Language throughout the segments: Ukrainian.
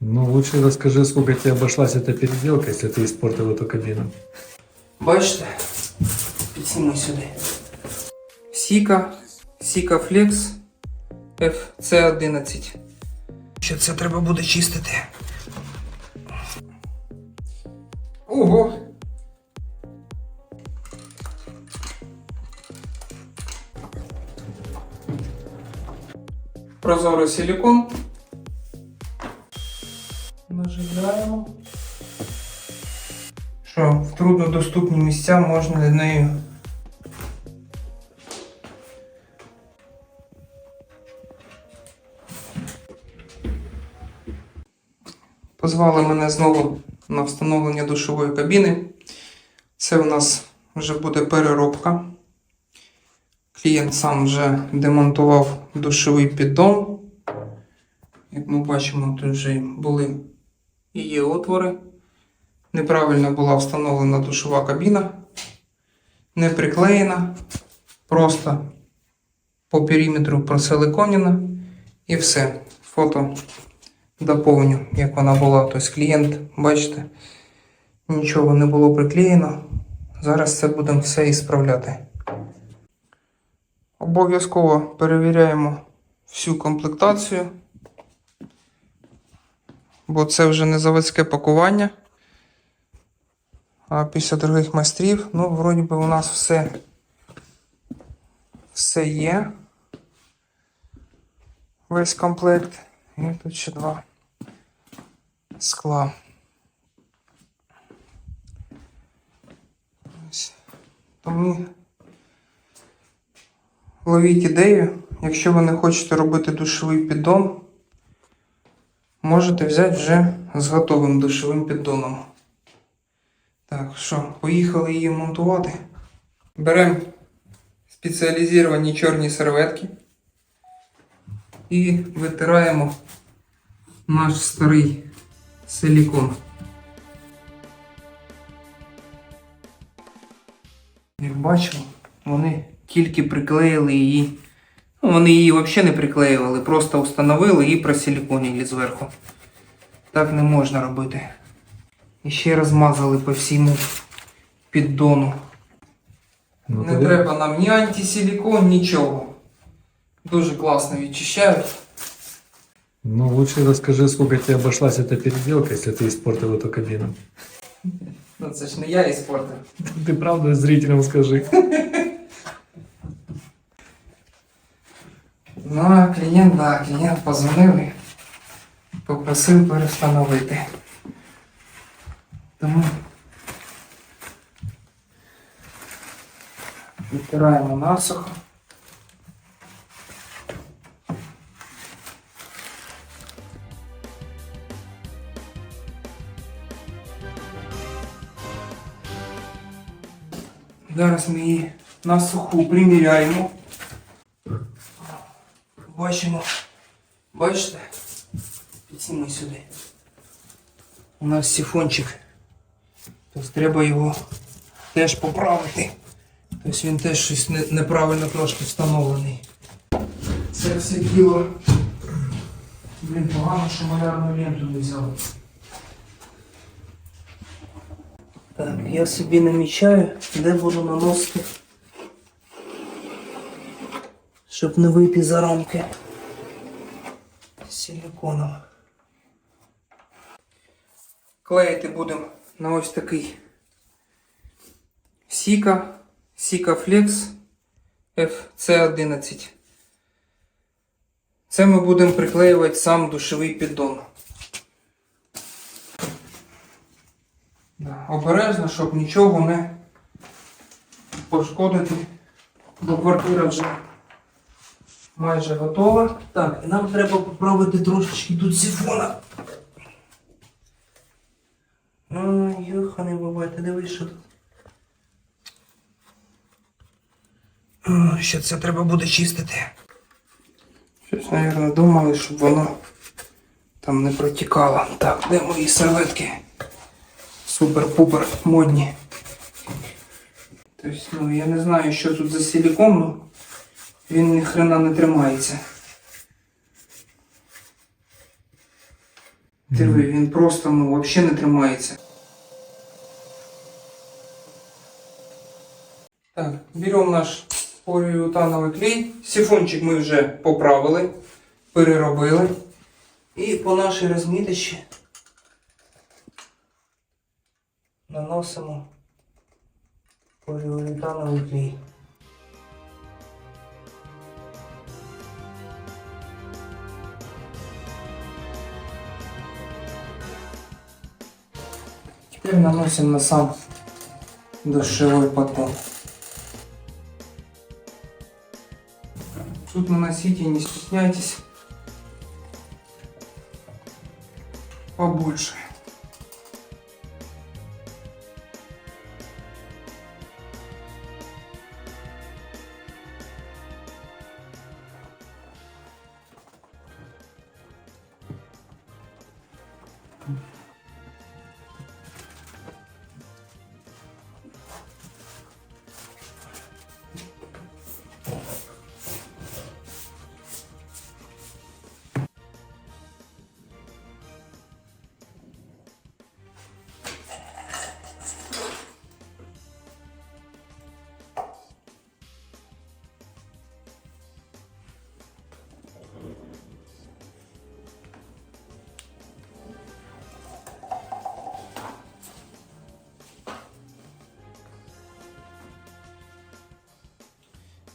Ну, лучше расскажи, сколько тебе обошлась эта переделка, если ты испортил эту кабину. Бачите? Підсніми сюди. Сіка, Сіка Flex FC11. Ще це треба буде чистити. Ого! Прозорий силікон. Труднодоступні місця можна нею Позвали мене знову на встановлення душової кабіни. Це у нас вже буде переробка. Клієнт сам вже демонтував душовий піддон. Як ми бачимо, тут вже були і є отвори. Неправильно була встановлена душова кабіна. Не приклеєна. Просто по периметру просиликонена. І все. Фото доповню, як вона була. Тобто клієнт, бачите, нічого не було приклеєно. Зараз це будемо все і справляти. Обов'язково перевіряємо всю комплектацію, бо це вже не заводське пакування. Після других майстрів, ну, вроді би, у нас все, все є. Весь комплект. І тут ще два скла. Ось. Тому ловіть ідею, якщо ви не хочете робити душовий піддон, можете взяти вже з готовим душовим піддоном. Так, що, поїхали її монтувати. Беремо спеціалізовані чорні серветки і витираємо наш старий силікон. Як бачимо, вони тільки приклеїли її. Ну, вони її взагалі не приклеювали, просто встановили і просиліконили зверху. Так не можна робити. І ще розмазали по всьому піддону. Ну, Не тогда- треба нам ні антисилікон, нічого. Дуже класно відчищають. Ну, лучше расскажи, сколько тебе обошлась эта переделка, если ты испортил эту кабину. Ну це ж не я іспортив. Ты правда зрителям скажи. Ну, а клієнт, да, клієнт позвонив і попросив перестановити. Тому відтираємо насухо. Зараз ми її на суху приміряємо. Бачимо. Бачите? Підсніми сюди. У нас сифончик. Тобто треба його теж поправити. Тобто він теж щось неправильно трошки встановлений. Це все діло. Блін, погано, що малярну ленту не взяв. Так, я собі намічаю, де буду наносити. Щоб не вийти за рамки силіконом. Клеїти будемо на ось такий Сіка, Сіка Flex FC11. Це ми будемо приклеювати сам душовий піддон. Обережно, щоб нічого не пошкодити, бо квартира вже майже готова. Так, і нам треба поправити трошечки тут сифона. Не бувайте, що тут. Ще це треба буде чистити. Щось, мабуть, думали, щоб воно там не протікало. Так, де мої серветки? Супер-пупер модні. Тобто, ну, я не знаю, що тут за силікон, ну він ні хрена не тримається. Диви, він просто ну, взагалі не тримається. Так, беремо наш поліуретановий клей. Сифончик ми вже поправили, переробили. І по нашій розміточці наносимо поліуретановий клей. Теперь наносим на сам душевой поддон. Тут наносите, не стесняйтесь. Побольше.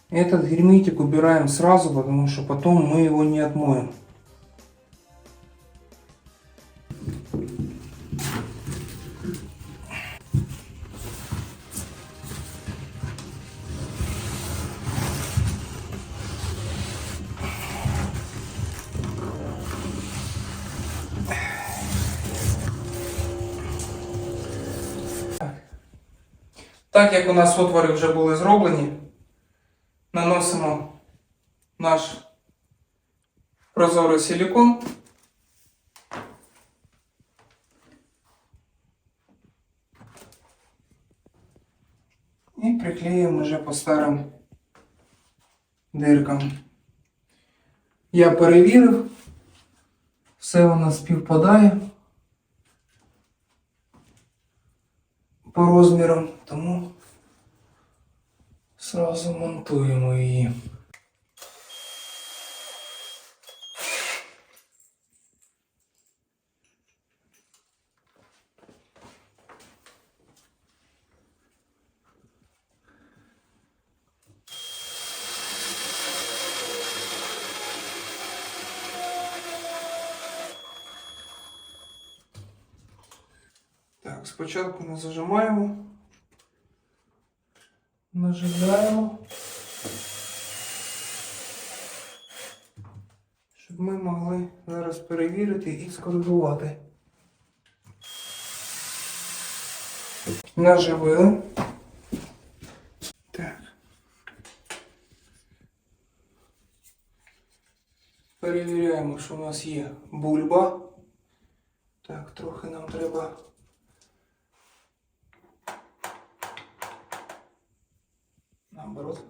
Этот герметик убираем сразу, потому что потом мы его не отмоем. Так як у нас отвори вже були зроблені, наносимо наш прозорий силікон. І приклеїмо вже по старим диркам. Я перевірив, все у нас співпадає по розмірам, тому Сразу монтуємо її. Спочатку ми зажимаємо. Нажимаємо. Щоб ми могли зараз перевірити і скоригувати. Наживили. Так. Перевіряємо, що у нас є бульба. Так, трохи нам треба наоборот.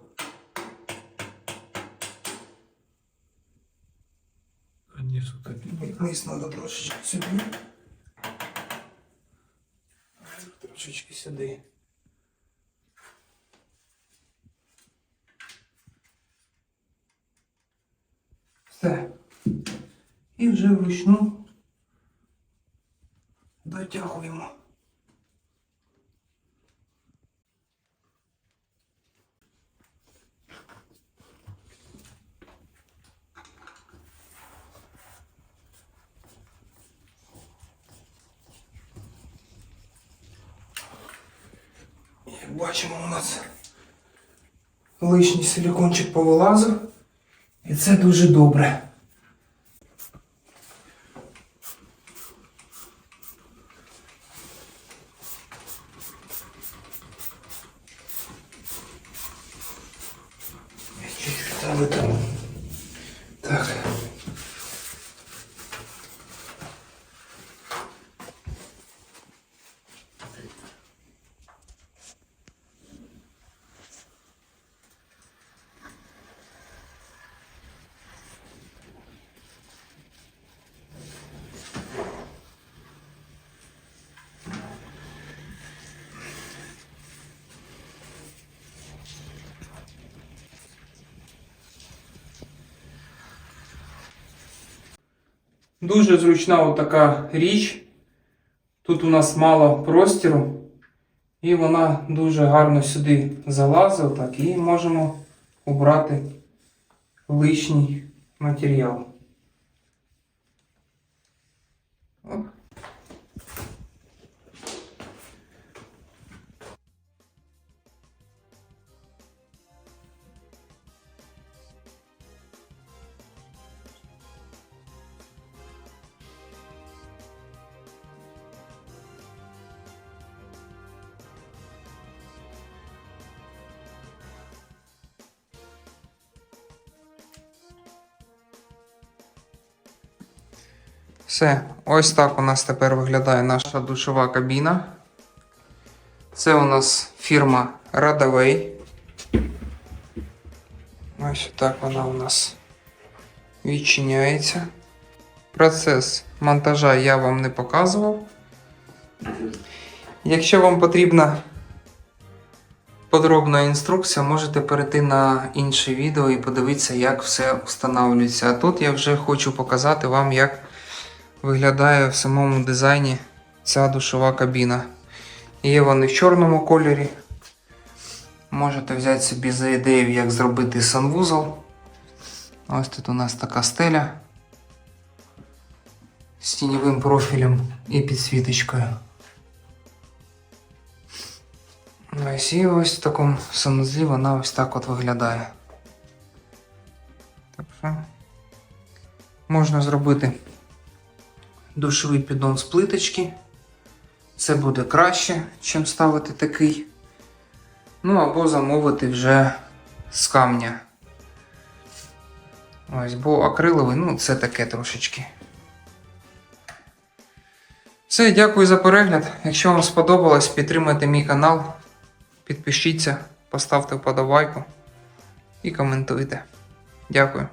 Конечно, так. Вниз надо трошечки сюди. Трошечки сюди. Все. І вже вручну дотягуємо. Бачимо, у нас лишній силікончик повилазив. І це дуже добре. Я чуть-чуть там витру. Так. Дуже зручна така річ. Тут у нас мало простіру, і вона дуже гарно сюди залазить, так, і можемо обрати лишній матеріал. Оп. Все, ось так у нас тепер виглядає наша душова кабіна. Це у нас фірма Radaway. Ось так вона у нас відчиняється. Процес монтажа я вам не показував. Якщо вам потрібна подробна інструкція, можете перейти на інше відео і подивитися, як все встановлюється. А тут я вже хочу показати вам, як виглядає в самому дизайні ця душова кабіна. Є вони в чорному кольорі. Можете взяти собі за ідею, як зробити санвузол. Ось тут у нас така стеля з тіньовим профілем і підсвіточкою. Ось і ось в такому санузлі вона ось так от виглядає. Так що можна зробити душовий піддон з плиточки. Це буде краще, чим ставити такий. Ну або замовити вже з камня. Ось, бо акриловий, ну, це таке трошечки. Все, дякую за перегляд. Якщо вам сподобалось, підтримайте мій канал, підпишіться, поставте вподобайку і коментуйте. Дякую.